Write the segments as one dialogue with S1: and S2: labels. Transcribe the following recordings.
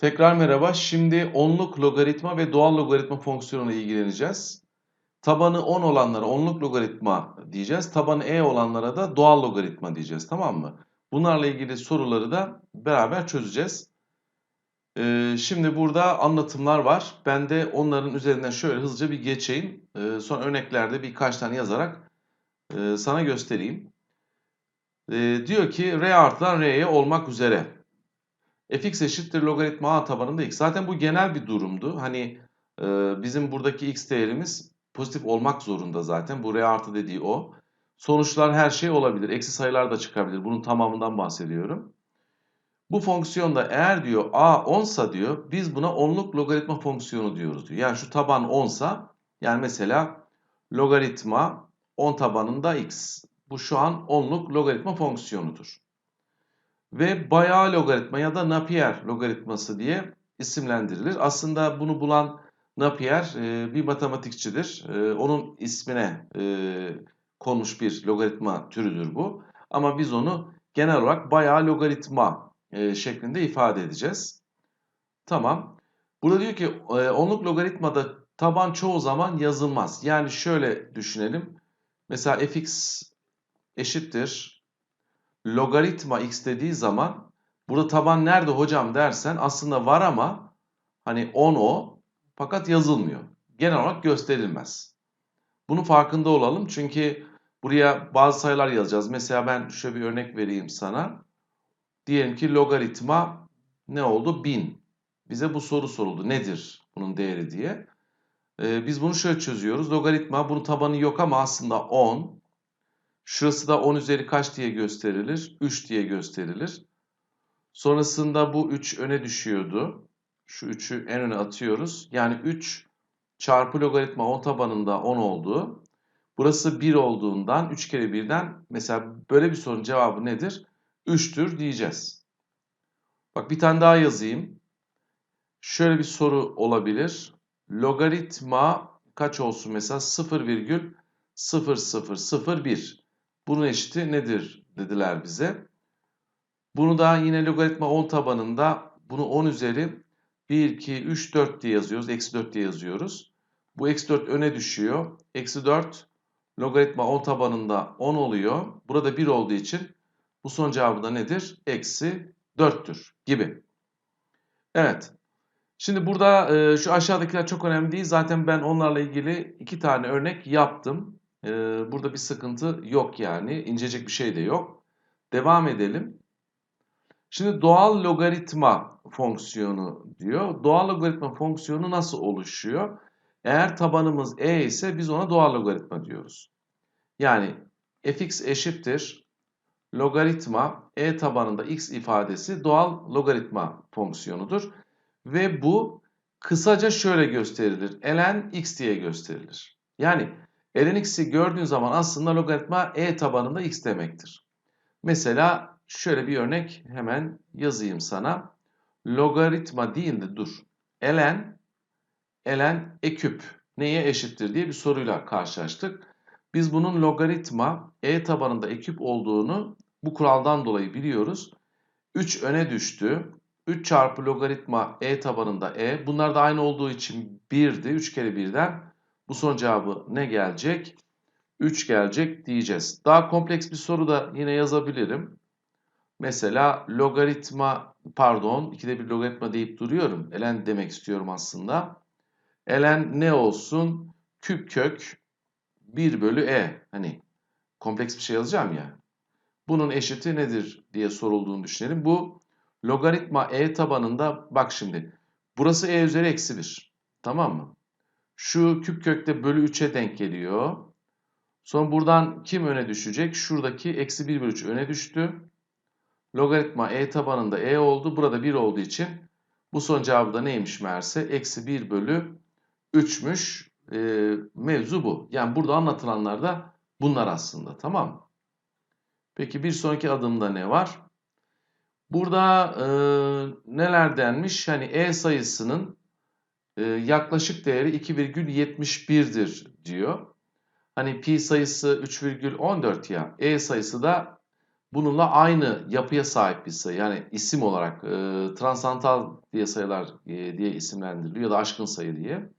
S1: Tekrar merhaba. Şimdi onluk logaritma ve doğal logaritma fonksiyonuyla ilgileneceğiz. Tabanı 10 olanlara onluk logaritma diyeceğiz. Tabanı e olanlara da doğal logaritma diyeceğiz. Tamam mı? Bunlarla ilgili soruları da beraber çözeceğiz. Ee, şimdi burada anlatımlar var. Ben de onların üzerinden şöyle hızlıca bir geçeyim. Ee, sonra örneklerde birkaç tane yazarak e, sana göstereyim. Ee, diyor ki r artıdan r'ye olmak üzere fx eşittir logaritma a tabanında x. Zaten bu genel bir durumdu. Hani e, bizim buradaki x değerimiz pozitif olmak zorunda zaten. Bu r artı dediği o. Sonuçlar her şey olabilir. Eksi sayılar da çıkabilir. Bunun tamamından bahsediyorum. Bu fonksiyonda eğer diyor a 10 sa diyor biz buna onluk logaritma fonksiyonu diyoruz diyor. Yani şu taban 10 sa yani mesela logaritma 10 tabanında x. Bu şu an onluk logaritma fonksiyonudur ve bayağı logaritma ya da Napier logaritması diye isimlendirilir. Aslında bunu bulan Napier e, bir matematikçidir. E, onun ismine e, konmuş bir logaritma türüdür bu. Ama biz onu genel olarak bayağı logaritma şeklinde ifade edeceğiz. Tamam. Burada diyor ki onluk logaritmada taban çoğu zaman yazılmaz. Yani şöyle düşünelim. Mesela fx eşittir logaritma x dediği zaman burada taban nerede hocam dersen aslında var ama hani 10 o fakat yazılmıyor. Genel olarak gösterilmez. Bunun farkında olalım çünkü buraya bazı sayılar yazacağız. Mesela ben şöyle bir örnek vereyim sana. Diyelim ki logaritma ne oldu? 1000. Bize bu soru soruldu. Nedir bunun değeri diye. Ee, biz bunu şöyle çözüyoruz. Logaritma bunun tabanı yok ama aslında 10. Şurası da 10 üzeri kaç diye gösterilir? 3 diye gösterilir. Sonrasında bu 3 öne düşüyordu. Şu 3'ü en öne atıyoruz. Yani 3 çarpı logaritma 10 tabanında 10 oldu. Burası 1 olduğundan 3 kere 1'den mesela böyle bir sorunun cevabı nedir? 3'tür diyeceğiz. Bak bir tane daha yazayım. Şöyle bir soru olabilir. Logaritma kaç olsun mesela 0,0001. Bunun eşiti nedir dediler bize. Bunu da yine logaritma 10 tabanında bunu 10 üzeri 1, 2, 3, 4 diye yazıyoruz. Eksi 4 diye yazıyoruz. Bu eksi 4 öne düşüyor. Eksi 4 logaritma 10 tabanında 10 oluyor. Burada 1 olduğu için bu son cevabı da nedir? Eksi 4'tür gibi. Evet. Şimdi burada e, şu aşağıdakiler çok önemli değil. Zaten ben onlarla ilgili iki tane örnek yaptım. Ee, burada bir sıkıntı yok yani. İncecek bir şey de yok. Devam edelim. Şimdi doğal logaritma fonksiyonu diyor. Doğal logaritma fonksiyonu nasıl oluşuyor? Eğer tabanımız e ise biz ona doğal logaritma diyoruz. Yani fx eşittir logaritma e tabanında x ifadesi doğal logaritma fonksiyonudur. Ve bu kısaca şöyle gösterilir. ln x diye gösterilir. Yani ln x'i gördüğün zaman aslında logaritma e tabanında x demektir. Mesela şöyle bir örnek hemen yazayım sana. Logaritma değil de dur. ln ln e küp neye eşittir diye bir soruyla karşılaştık. Biz bunun logaritma e tabanında e küp olduğunu bu kuraldan dolayı biliyoruz. 3 öne düştü. 3 çarpı logaritma e tabanında e. Bunlar da aynı olduğu için 1'di. 3 kere 1'den bu son cevabı ne gelecek? 3 gelecek diyeceğiz. Daha kompleks bir soru da yine yazabilirim. Mesela logaritma pardon ikide bir logaritma deyip duruyorum. ln demek istiyorum aslında. ln ne olsun? Küp kök 1 bölü e. Hani kompleks bir şey yazacağım ya. Bunun eşiti nedir diye sorulduğunu düşünelim. Bu logaritma e tabanında bak şimdi. Burası e üzeri eksi 1. Tamam mı? Şu küp kökte bölü 3'e denk geliyor. Sonra buradan kim öne düşecek? Şuradaki eksi 1 bölü 3 öne düştü. Logaritma e tabanında e oldu. Burada 1 olduğu için bu son cevabı da neymiş meğerse? Eksi 1 bölü 3'müş. E, mevzu bu. Yani burada anlatılanlar da bunlar aslında. Tamam mı? Peki bir sonraki adımda ne var? Burada e, neler denmiş? Hani e sayısının yaklaşık değeri 2,71'dir diyor. Hani pi sayısı 3,14 ya. E sayısı da bununla aynı yapıya sahip bir sayı. Yani isim olarak e, transantal diye sayılar e, diye isimlendiriliyor ya da aşkın sayı diye.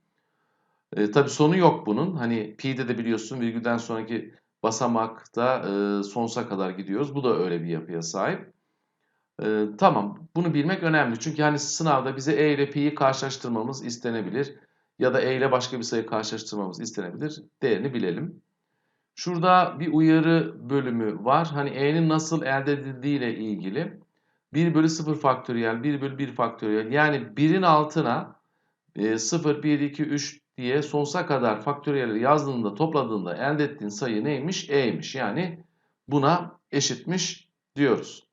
S1: E, tabii sonu yok bunun. Hani pi'de de biliyorsun virgülden sonraki basamakta e, sonsuza kadar gidiyoruz. Bu da öyle bir yapıya sahip. E, tamam bunu bilmek önemli. Çünkü hani sınavda bize e ile pi'yi karşılaştırmamız istenebilir. Ya da e ile başka bir sayı karşılaştırmamız istenebilir. Değerini bilelim. Şurada bir uyarı bölümü var. Hani e'nin nasıl elde edildiği ile ilgili. 1 bölü 0 faktöriyel, 1 bölü 1 faktöriyel. Yani 1'in altına e, 0, 1, 2, 3 diye sonsuza kadar faktöriyelleri yazdığında, topladığında elde ettiğin sayı neymiş? E'ymiş. Yani buna eşitmiş diyoruz.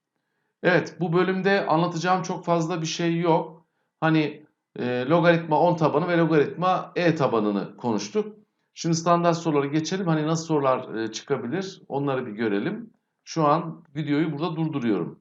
S1: Evet bu bölümde anlatacağım çok fazla bir şey yok. Hani e, logaritma 10 tabanı ve logaritma e tabanını konuştuk. Şimdi standart sorulara geçelim. Hani nasıl sorular e, çıkabilir onları bir görelim. Şu an videoyu burada durduruyorum.